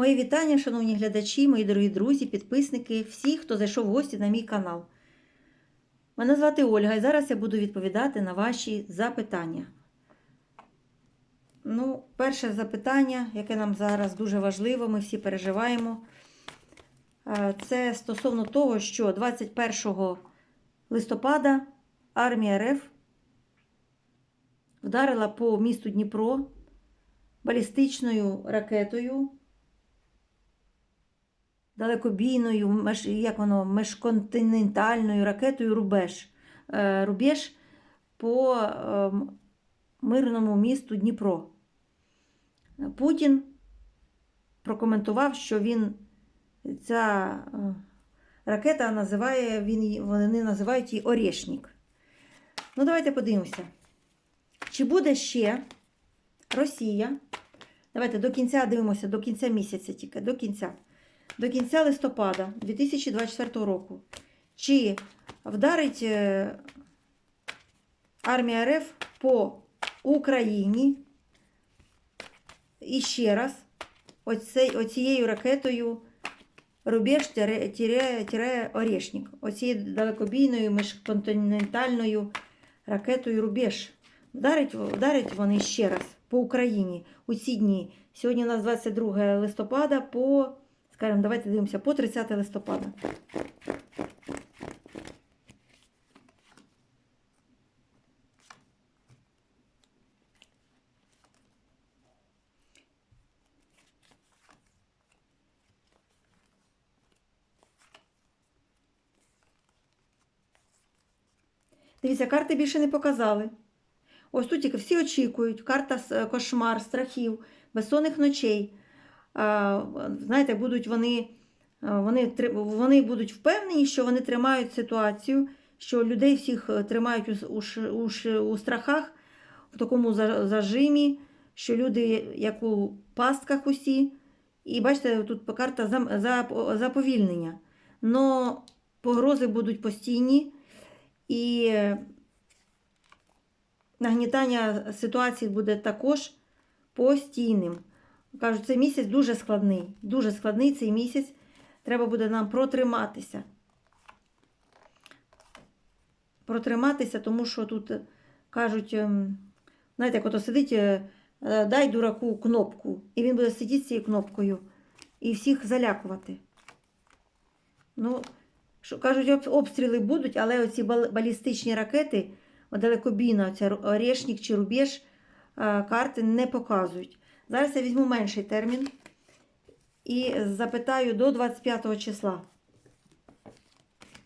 Мої вітання, шановні глядачі, мої дорогі друзі, підписники, всі, хто зайшов в гості на мій канал. Мене звати Ольга, і зараз я буду відповідати на ваші запитання. Ну, перше запитання, яке нам зараз дуже важливо, ми всі переживаємо. е, Це стосовно того, що 21 листопада армія РФ вдарила по місту Дніпро балістичною ракетою, далекобійною, як воно, межконтинентальною ракетою Рубеж, е, Рубеж по ем, мирному місту Дніпро. Путін прокоментував, що він ця е, ракета називає, він, вони називають її Орешник. Ну, давайте подивимося. Чи буде ще Росія? Давайте до кінця дивимося, до кінця місяця тільки, до кінця. До кінця листопада 2024 року. Чи вдарить е, армія РФ по Україні і ще раз оцією ракетою рубеж Орешник. Оцією далекобійною міжконтинентальною ракетою Рубеж. Вдарить, вдарить вони ще раз по Україні у ці дні. Сьогодні у нас 22 листопада по, скажімо, давайте дивимося, по 30 листопада. Дивіться, карти більше не показали. Ось тут тільки всі очікують. Карта кошмар, страхів, безсонних ночей. Знаєте, будуть вони, вони, вони будуть впевнені, що вони тримають ситуацію, що людей всіх е, тримають у, у, у, страхах, в такому зажимі, що люди як у пастках усі. І бачите, тут карта заповільнення. Но погрози будуть постійні. І нагнітання ситуації буде також постійним. Кажуть, цей місяць дуже складний. Дуже складний цей місяць. Треба буде нам протриматися. Протриматися, тому що тут е, кажуть, ем, знаєте, як ото сидить, е, е, дай дураку кнопку, і він буде сидіти з цією кнопкою і всіх залякувати. Ну, що кажуть, обстріли будуть, але оці балістичні ракети, далекобійна, оця Орешник чи Рубеж, карти не показують. Зараз я візьму менший термін і запитаю до 25 числа.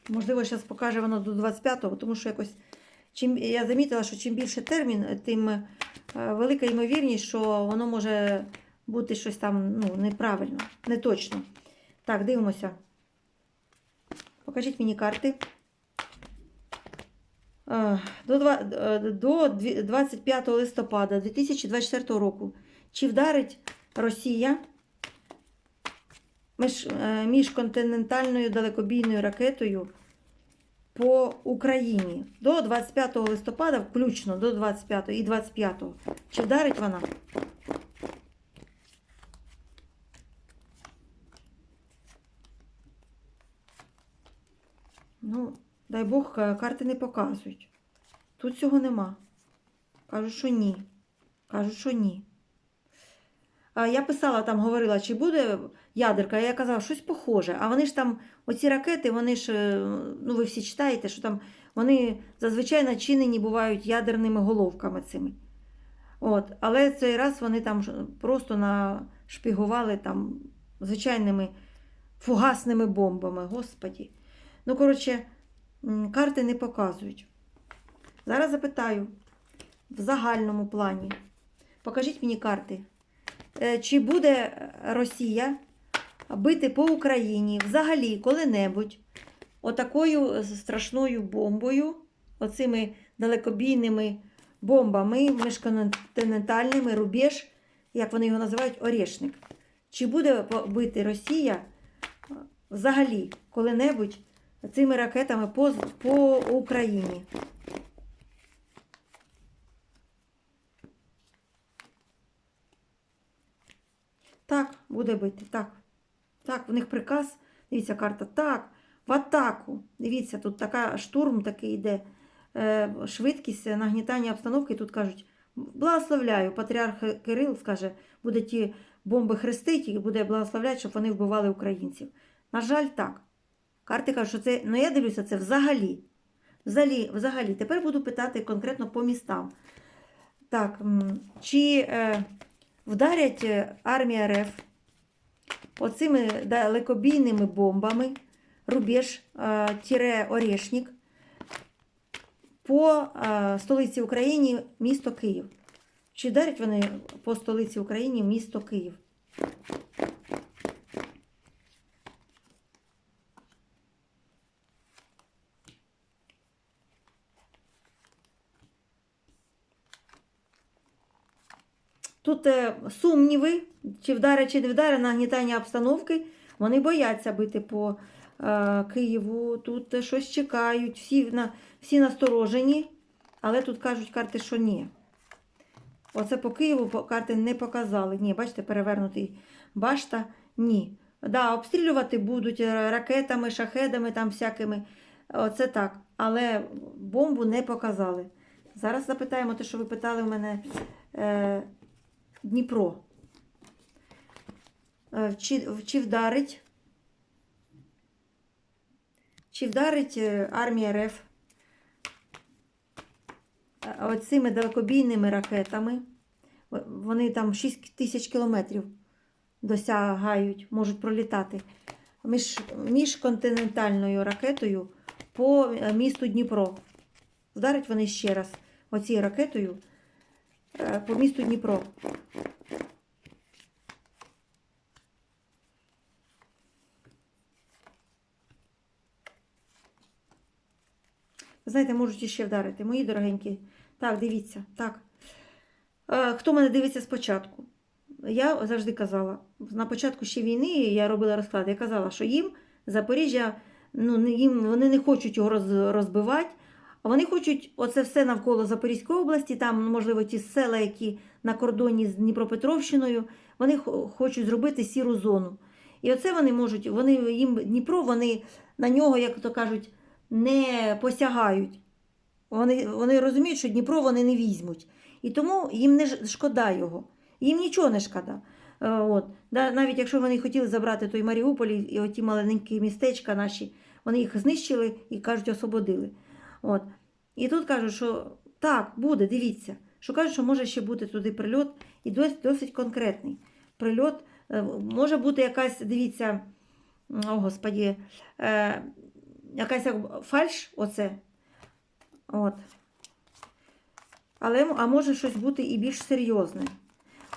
Можливо, зараз покаже воно до 25-го, тому що якось чим я замітила, що чим більше термін, тим е, велика ймовірність, що воно може бути щось там ну, неправильно, не точно. Так, дивимося. Покажіть мені карти. Е, До два- е, до дві- 25 листопада 2024 року. Чи вдарить Росія е, міжконтинентальною далекобійною ракетою по Україні до 25 листопада, включно до 25 і 25. Чи вдарить вона? Ну, дай Бог, е, карти не показують. Тут цього нема. Кажуть, що ні. Кажуть, що ні. Я писала там, говорила, чи буде ядерка, я казала, щось похоже. А вони ж там, оці ракети, вони ж, е, ну ви всі читаєте, що там вони зазвичай начинені бувають ядерними головками цими. От. Але цей раз вони там просто нашпігували там звичайними фугасними бомбами. Господі. Ну, коротше, карти не показують. Зараз запитаю в загальному плані. Покажіть мені карти. Е, Чи буде Росія бити по Україні взагалі коли-небудь отакою страшною бомбою, оцими далекобійними бомбами міжконтинентальними, рубеж, як вони його називають, Орешник. Чи буде бити Росія е, взагалі коли-небудь цими ракетами по, по Україні? Так, буде бити. Так. Так, в них приказ. Дивіться, карта. Так, в атаку. Дивіться, тут така штурм такий йде. Е, швидкість нагнітання обстановки. Тут кажуть, благословляю. Патріарх Кирил скаже, буде ті бомби хрестить і буде благословляти, щоб вони вбивали українців. На жаль, так. Карти кажуть, що це, ну я дивлюся, це взагалі. Взагалі, взагалі. Тепер буду питати конкретно по містам. Так, чи е, вдарять е, армія РФ оцими далекобійними бомбами рубеж е, тіре Орешник по е, столиці України місто Київ? Чи дарять вони по столиці України місто Київ? Тут е, сумніви, чи вдари, чи не вдари, нагнітання обстановки. Вони бояться бити по е, Києву. Тут щось чекають, всі, на, всі насторожені, але тут кажуть карти, що ні. Оце по Києву карти не показали. Ні, бачите, перевернутий башта. Ні. Да, обстрілювати будуть е, ракетами, шахедами, там всякими. Оце так. Але бомбу не показали. Зараз запитаємо те, що ви питали у мене. Дніпро. Е, Чи, чи вдарить? Чи вдарить е, армія РФ е, оцими далекобійними ракетами? Вони там 6 тисяч кілометрів досягають, можуть пролітати між, міжконтинентальною ракетою по місту Дніпро. Вдарять вони ще раз оцією ракетою по місту Дніпро. Знаєте, можуть іще вдарити. Мої дорогенькі. Так, дивіться. Так. Е, Хто мене дивиться спочатку? Я завжди казала, на початку ще війни я робила розклади, я казала, що їм Запоріжжя, ну, їм, вони не хочуть його розбивати, а вони хочуть оце все навколо Запорізької області, там, ну, можливо, ті села, які на кордоні з Дніпропетровщиною, вони хочуть зробити сіру зону. І оце вони можуть, вони їм Дніпро, вони на нього, як то кажуть, не посягають. Вони, вони розуміють, що Дніпро вони не візьмуть. І тому їм не шкода його. Їм нічого не шкода. Е, От. Навіть якщо вони хотіли забрати той Маріуполь і оті маленькі містечка наші, вони їх знищили і кажуть, освободили. От. І тут кажуть, що так, буде, дивіться. Що кажуть, що може ще бути туди прильот, і досить, досить конкретний. Прильот е, може бути якась, дивіться, о господі, е, якась фальш, оце. От. Але а може щось бути і більш серйозне.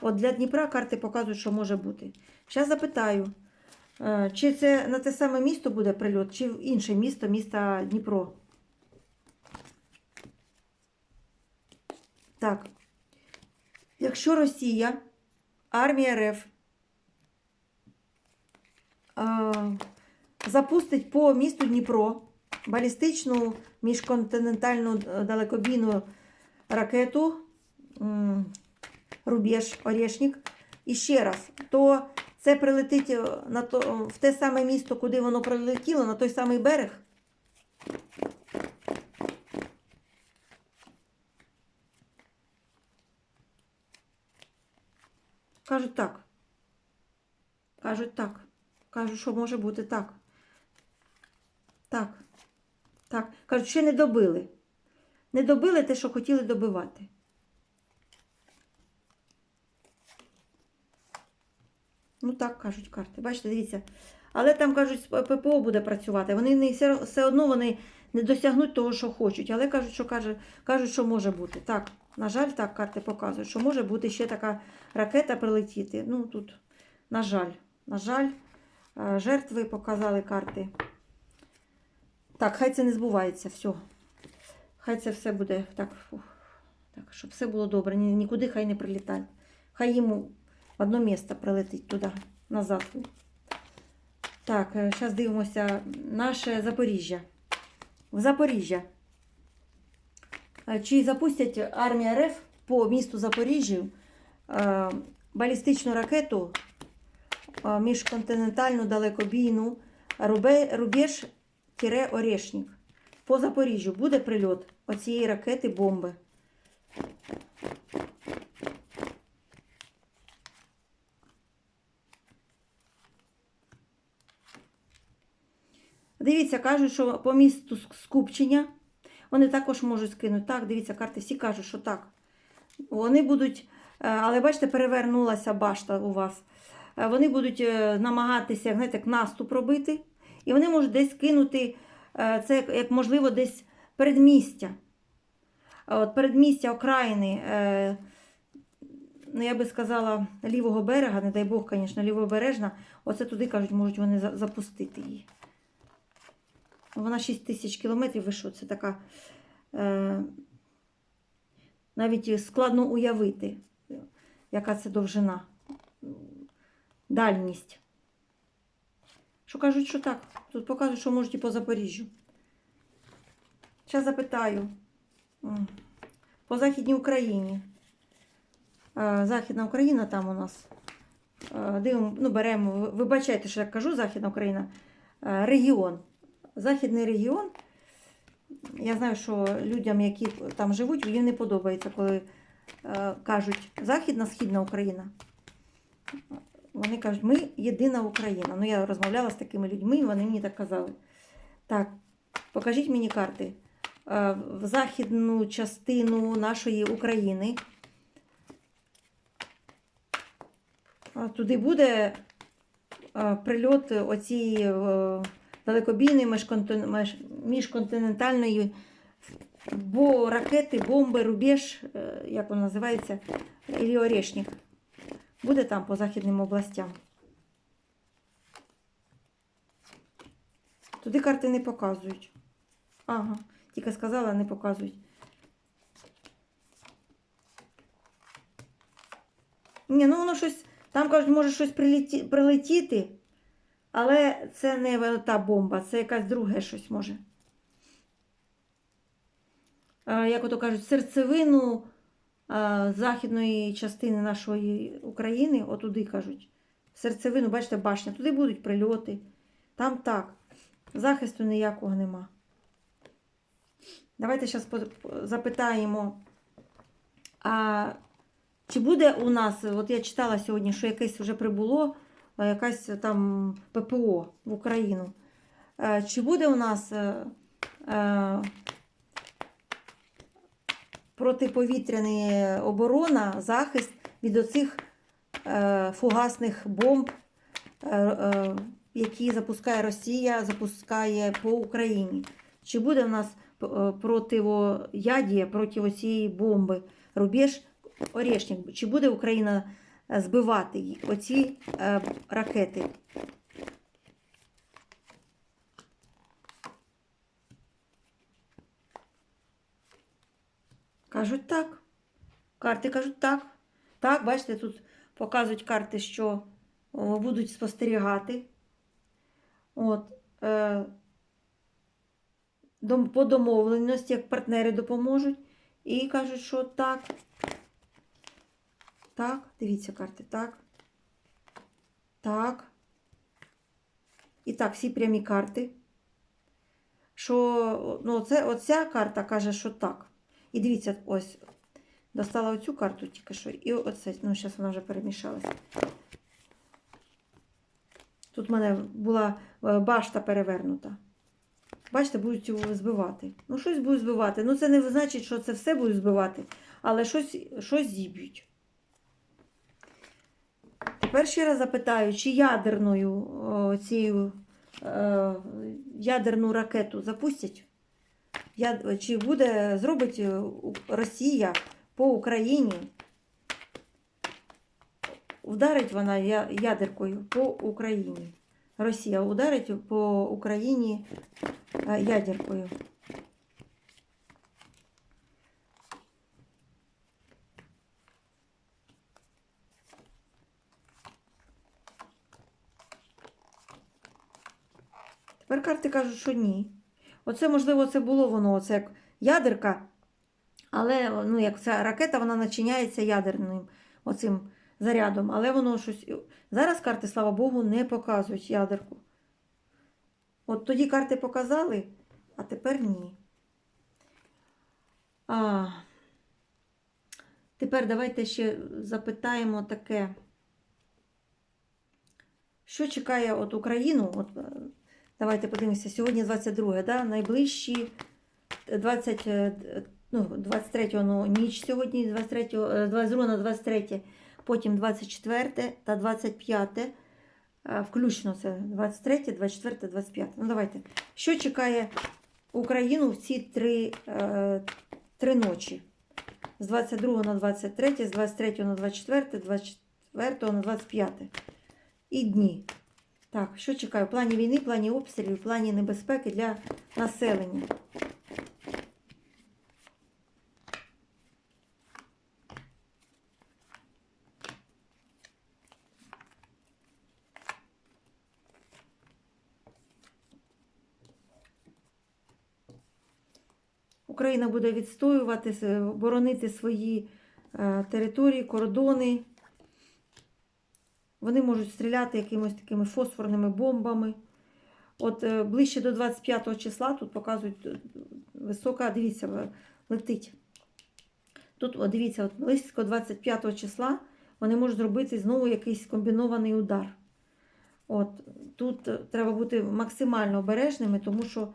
От для Дніпра карти показують, що може бути. Зараз запитаю, е, чи це на те саме місто буде прильот, чи в інше місто, міста Дніпро. Так. Якщо Росія, армія РФ е, запустить по місту Дніпро балістичну міжконтинентальну е, далекобійну ракету Рубеж, Орешник, і ще раз, то це прилетить е, на то, в те саме місто, куди воно прилетіло, на той самий берег. Кажуть так. Кажуть так. Кажуть, що може бути так. Так. Так. Кажуть, ще не добили. Не добили те, що хотіли добивати. Ну так кажуть карти. Бачите, дивіться. Але там кажуть, ППО буде працювати. Вони не все, одно вони не досягнуть того, що хочуть. Але кажуть, що кажуть, що може бути. Так, на жаль, так карти показують, що може бути ще така ракета прилетіти. Ну тут, на жаль, на жаль, е, жертви показали карти. Так, хай це не збувається, все. Хай це все буде так, так щоб все було добре. Ні, нікуди хай не прилітає. Хай йому в одно місце прилетить туди, назад. Так, зараз дивимося наше Запоріжжя. В Запоріжжя. Е, Чи запустять армія РФ по місту Запоріжжю е, балістичну ракету міжконтинентальну далекобійну рубе- рубеж тире Орешник. По Запоріжжю буде прильот оцієї ракети бомби. Дивіться, кажуть, що по місту Скупчення вони також можуть скинути. Так, дивіться, карти всі кажуть, що так. Вони будуть, е, але бачите, перевернулася башта у вас. Е, Вони будуть е, намагатися знаєте, наступ робити, і вони можуть десь кинути це, як, можливо, десь передмістя. От передмістя окраїни, ну я би сказала, лівого берега, не дай Бог, звісно, лівобережна, оце туди кажуть, можуть вони запустити її. Вона 6 тисяч кілометрів, ви що, це така. Е, навіть складно уявити, яка це довжина, дальність. Що кажуть, що так? Тут показують, що можуть і по Запоріжжю. Зараз запитаю. По Західній Україні. Е, Західна Україна там у нас. Е, Дивимо, ну, беремо, ви- вибачайте, що я кажу Західна Україна. Е, Регіон. Західний регіон. Я знаю, що людям, які там живуть, їм не подобається, коли е, кажуть Західна, Східна Україна. Вони кажуть, ми єдина Україна. Ну, я розмовляла з такими людьми, і вони мені так казали. Так, покажіть мені карти. Е, в західну частину нашої України. Туди буде е, прильот оцієї е, далекобійної міжконтинентальної бо ракети, бомби, рубеж, е, як воно називається, Ілі Орешник. Буде там по західним областям. Туди карти не показують. Ага, тільки сказала, не показують. Ні, ну воно щось, там кажуть, може щось прилеті, прилетіти, але це не та бомба, це якась друге щось може. Як ото кажуть, серцевину західної частини нашої України, отуди кажуть, серцевину, бачите, башня, туди будуть прильоти. Там так. Захисту ніякого нема. Давайте зараз запитаємо, а чи буде у нас, от я читала сьогодні, що якесь вже прибуло, якась там ППО в Україну. Е, Чи буде у нас е, е, протиповітряна оборона, захист від оцих е, фугасних бомб, е, е, які запускає Росія, запускає по Україні? Чи буде в нас е, противоядія проти цієї бомби? Рубеж Орешник. Чи буде Україна е, збивати їх, оці е, ракети? Кажуть так. Карти кажуть так. Так, бачите, тут показують карти, що будуть спостерігати. От, е, по домовленості, як партнери допоможуть. І кажуть, що так. Так, дивіться карти, так. Так. І так, всі прямі карти. Що, ну, це, оця карта каже, що так. І дивіться, ось, достала оцю карту тільки що, і оце, ну, зараз вона вже перемішалася. Тут в мене була е, башта перевернута. Бачите, будуть його збивати. Ну, щось будуть збивати. Ну, це не значить, що це все будуть збивати, але щось, щось зіб'ють. Ще раз запитаю, чи ядерною цією е, ядерну ракету запустять? Я, чи буде зробить е, Росія по Україні? Вдарить вона ядеркою по Україні. Росія ударить по Україні е, ядеркою. Тепер карти кажуть, що ні. Оце, можливо, це було воно, оце як ядерка, але ну, як ця ракета, вона начиняється ядерним оцим зарядом, але воно щось. Зараз карти, слава Богу, не показують ядерку. От тоді карти показали, а тепер ні. А, тепер давайте ще запитаємо таке. Що чекає от Україну? От, е, давайте подивимося, сьогодні 22, да? найближчі 20, е, ну, 23 ну, ніч сьогодні, 23, е, 22 на 23, потім 24 та 25, е, включно це 23, 24, 25. Ну давайте. Що чекає Україну в ці три, е, три ночі? З 22 на 23, з 23 на 24, 24 на 25. І дні. Так, що чекає? В плані війни, в плані обстрілів, в плані небезпеки для населення. Україна буде відстоювати, боронити свої е, території, кордони. Вони можуть стріляти якимось такими фосфорними бомбами. От е, ближче до 25 числа тут показують е, висока, дивіться, е, летить. Тут, от, дивіться, от близько 25 числа вони можуть зробити знову якийсь комбінований удар. От, тут треба бути максимально обережними, тому що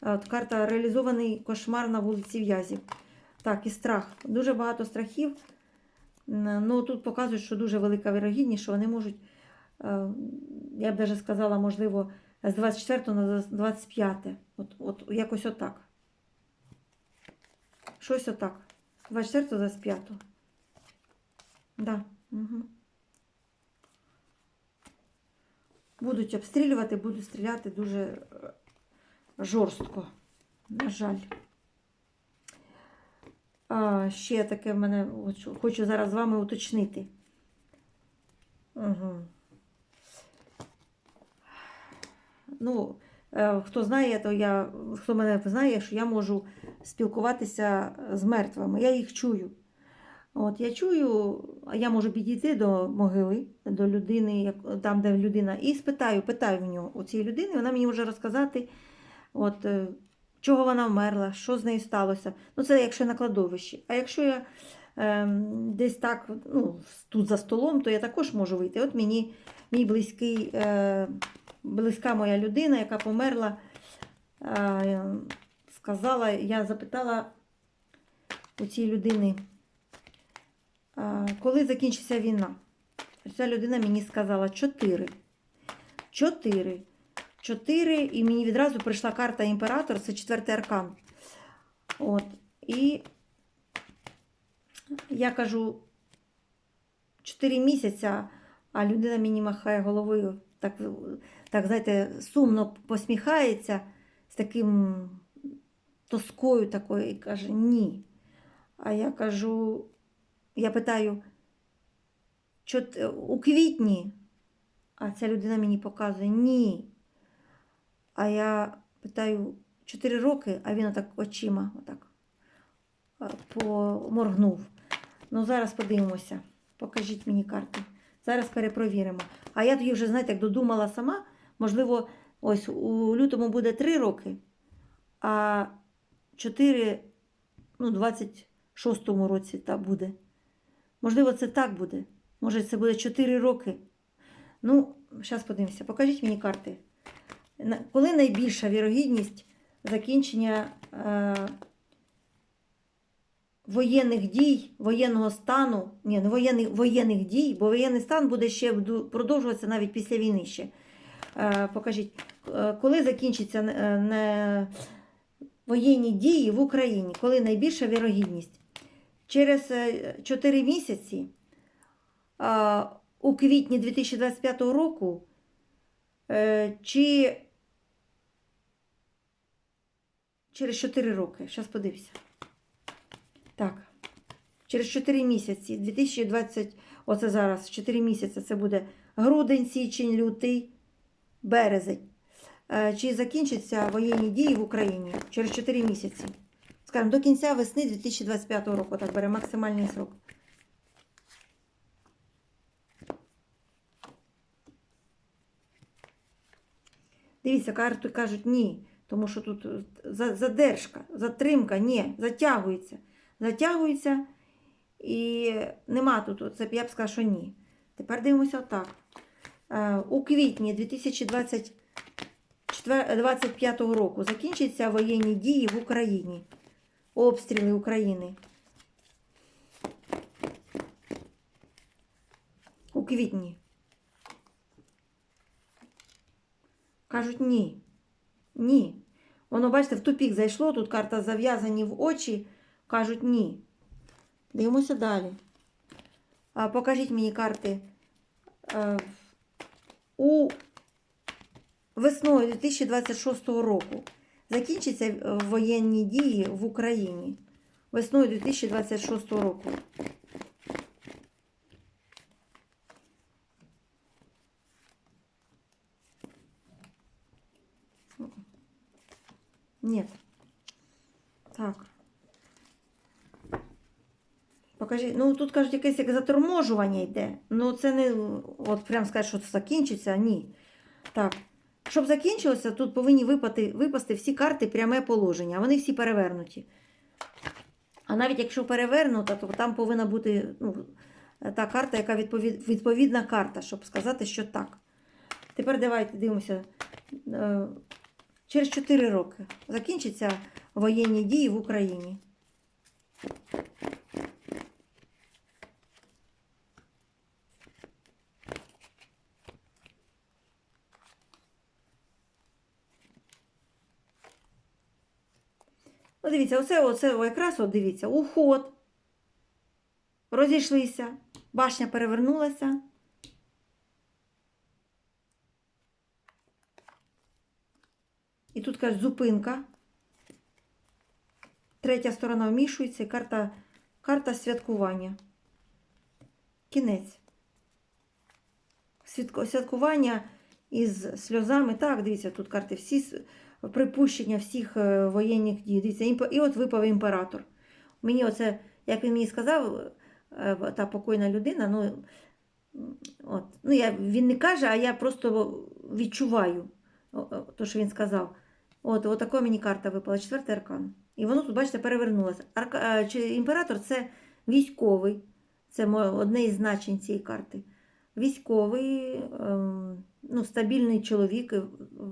от, карта реалізований кошмар на вулиці В'язів. Так, і страх. Дуже багато страхів. Ну, тут показують, що дуже велика вірогідність, що вони можуть, е, я б навіть сказала, можливо, з 24 на 25. От, от якось отак. Щось отак. 24 25. Да. Угу. Будуть обстрілювати, будуть стріляти дуже е, жорстко. На жаль. А, ще таке в мене хочу зараз з вами уточнити. Угу. Ну, е, хто знає, то я, хто мене знає, що я можу спілкуватися з мертвими. Я їх чую. От я чую, а я можу підійти до могили, до людини, там, де людина, і спитаю, питаю в нього у цієї людини, вона мені може розказати, от, е, чого вона вмерла, що з нею сталося. Ну, це якщо на кладовищі. А якщо я ем, десь так, ну, тут за столом, то я також можу вийти. От мені мій близький, е, близька моя людина, яка померла, е, сказала, я запитала у цієї людини, е, коли закінчиться війна. Ця людина мені сказала чотири. Чотири. Чотири, і мені відразу прийшла карта імператор, це четвертий аркан. От. І я кажу, 4 місяця, а людина мені махає головою, так, так знаєте, сумно посміхається з таким тоскою такою і каже, ні. А я кажу, я питаю, у квітні, а ця людина мені показує, ні. А я питаю, 4 роки, а він отак очима отак поморгнув. Ну, зараз подивимося. Покажіть мені карти. Зараз перепровіримо. А я тоді вже, знаєте, як додумала сама, можливо, ось у лютому буде 3 роки, а 4, ну, 26-му році та буде. Можливо, це так буде. Може, це буде 4 роки. Ну, зараз подивимося. Покажіть мені карти. Коли найбільша вірогідність закінчення е, воєнних дій, воєнного стану, ні, не воєнних, воєнних дій, бо воєнний стан буде ще продовжуватися навіть після війни ще. Е, покажіть, е, коли закінчаться воєнні дії в Україні, коли найбільша вірогідність? Через 4 місяці у квітні 2025 року чи через 4 роки. Зараз подивіться. Так. Через 4 місяці. 2020, оце зараз, 4 місяці це буде грудень, січень, лютий, березень. Е, чи закінчаться воєнні дії в Україні через 4 місяці? Скажімо, до кінця весни 2025 року. Так бере максимальний срок. Дивіться, карти кажуть ні тому що тут е, задержка, затримка, ні, затягується. Затягується і нема тут, це я б сказала, що ні. Тепер дивимося отак. Е, У квітні 2025 року закінчаться воєнні дії в Україні. Обстріли України. У квітні. Кажуть ні. Ні. Воно, бачите, в тупік зайшло, тут карта зав'язані в очі. Кажуть ні. Дивимося далі. А, покажіть мені карти. Е, у весною 2026 року закінчаться воєнні дії в Україні. Весною 2026 року. Нет. Так. Покажи. Ну, тут кажуть, якесь як заторможування йде. Ну, це не от прям сказати, що це закінчиться. Ні. Так. Щоб закінчилося, тут повинні випати, випасти всі карти пряме положення. Вони всі перевернуті. А навіть якщо перевернута, то там повинна бути ну, та карта, яка відповід, відповідна карта, щоб сказати, що так. Тепер давайте дивимося. Через 4 роки закінчаться воєнні дії в Україні. Ну, дивіться, оце, оце якраз от дивіться, уход. Розійшлися, башня перевернулася. Тут кажуть, зупинка. Третя сторона вмішується, і карта, карта святкування. Кінець. Святкування із сльозами. Так, дивіться, тут карти всі припущення всіх е, воєнних дій. Дивіться, і от випав імператор. Мені оце, як він мені сказав, е, та покойна людина, ну, от, ну я, він не каже, а я просто відчуваю, то, що він сказав. От, от така мені карта випала, четвертий аркан. І воно тут, бачите, перевернулося. Арка... е, Імператор це військовий, це одне із значень цієї карти. Військовий, ем, ну, стабільний чоловік,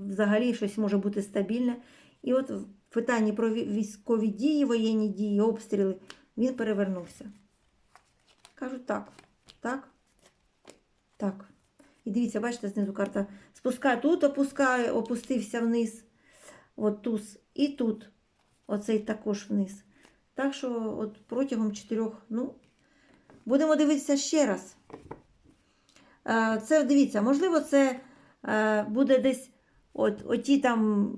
взагалі щось може бути стабільне. І от в питанні про військові дії, воєнні дії, обстріли, він перевернувся. Кажуть так, так, так. І дивіться, бачите, знизу карта спускає, тут опускає, опустився вниз. От туз і тут. Оцей також вниз. Так що от протягом чотирьох, ну, будемо дивитися ще раз. Е, Це дивіться, можливо, це е, буде десь от, оті там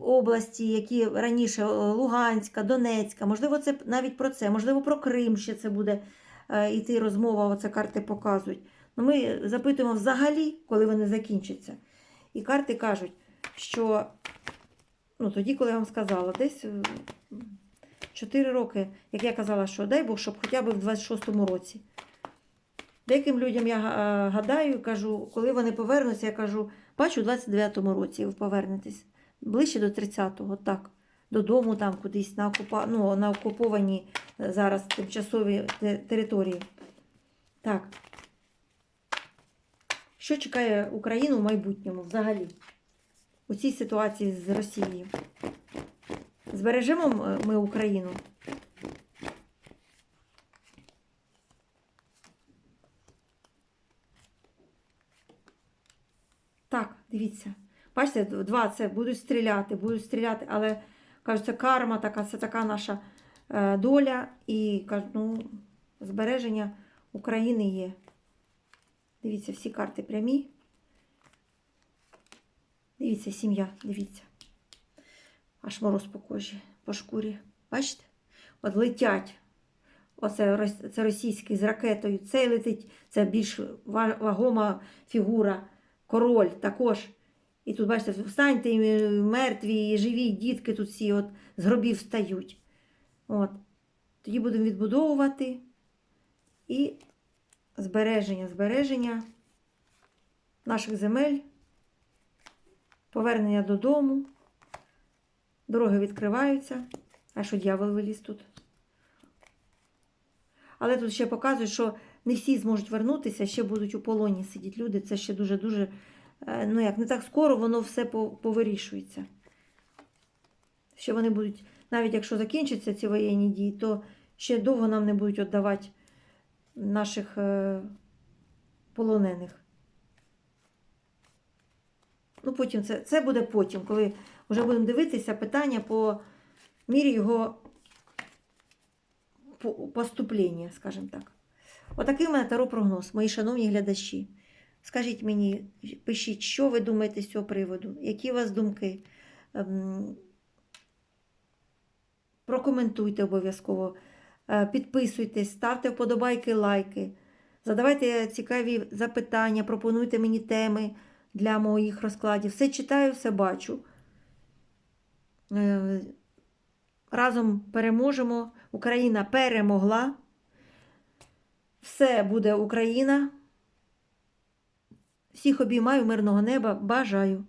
області, які раніше е, Луганська, Донецька, можливо, це навіть про це, можливо, про Крим ще це буде йти розмова, оце карти показують. Ну, ми запитуємо взагалі, коли вони закінчаться. І карти кажуть, що ну, тоді, коли я вам сказала, десь 4 роки, як я казала, що дай Бог, щоб хоча б в 26-му році. Деяким людям я е, гадаю, кажу, коли вони повернуться, я кажу, бачу, у 29-му році ви повернетесь. Ближче до 30-го, так. Додому там кудись на, окупа... ну, на окуповані е, зараз тимчасові території. Так. Що чекає Україну в майбутньому взагалі? У цій ситуації з Росією? Збережемо ми Україну? Так, дивіться. Бачите, два це будуть стріляти, будуть стріляти, але кажуть, це карма така, це така наша е, доля. І кажуть, ну, збереження України є. Дивіться, всі карти прямі. Дивіться, сім'я, дивіться. Аж мороз по кожі, по шкурі. Бачите? От летять. Оце це російський з ракетою. Цей летить, це більш вагома фігура. Король також. І тут, бачите, встаньте, і мертві, і живі, і дітки тут всі от з гробів встають. От. Тоді будемо відбудовувати і збереження, збереження наших земель Повернення додому. Дороги відкриваються. А що дьявол виліз тут? Але тут ще показують, що не всі зможуть вернутися, ще будуть у полоні сидіти люди. Це ще дуже-дуже, е, ну як не так скоро воно все повирішується. Ще вони будуть, навіть якщо закінчаться ці воєнні дії, то ще довго нам не будуть віддавати наших е, полонених. Ну, потім це, це буде потім, коли вже будемо дивитися питання по мірі його поступлення, скажімо так. Отакий у мене таро прогноз, мої шановні глядачі. Скажіть мені, пишіть, що ви думаєте з цього приводу, які у вас думки. Ем, Прокоментуйте обов'язково, Е, підписуйтесь, ставте вподобайки, лайки, задавайте цікаві запитання, пропонуйте мені теми для моїх розкладів. Все читаю, все бачу. Е, Разом переможемо. Україна перемогла. Все буде Україна. Всіх обіймаю, мирного неба. Бажаю.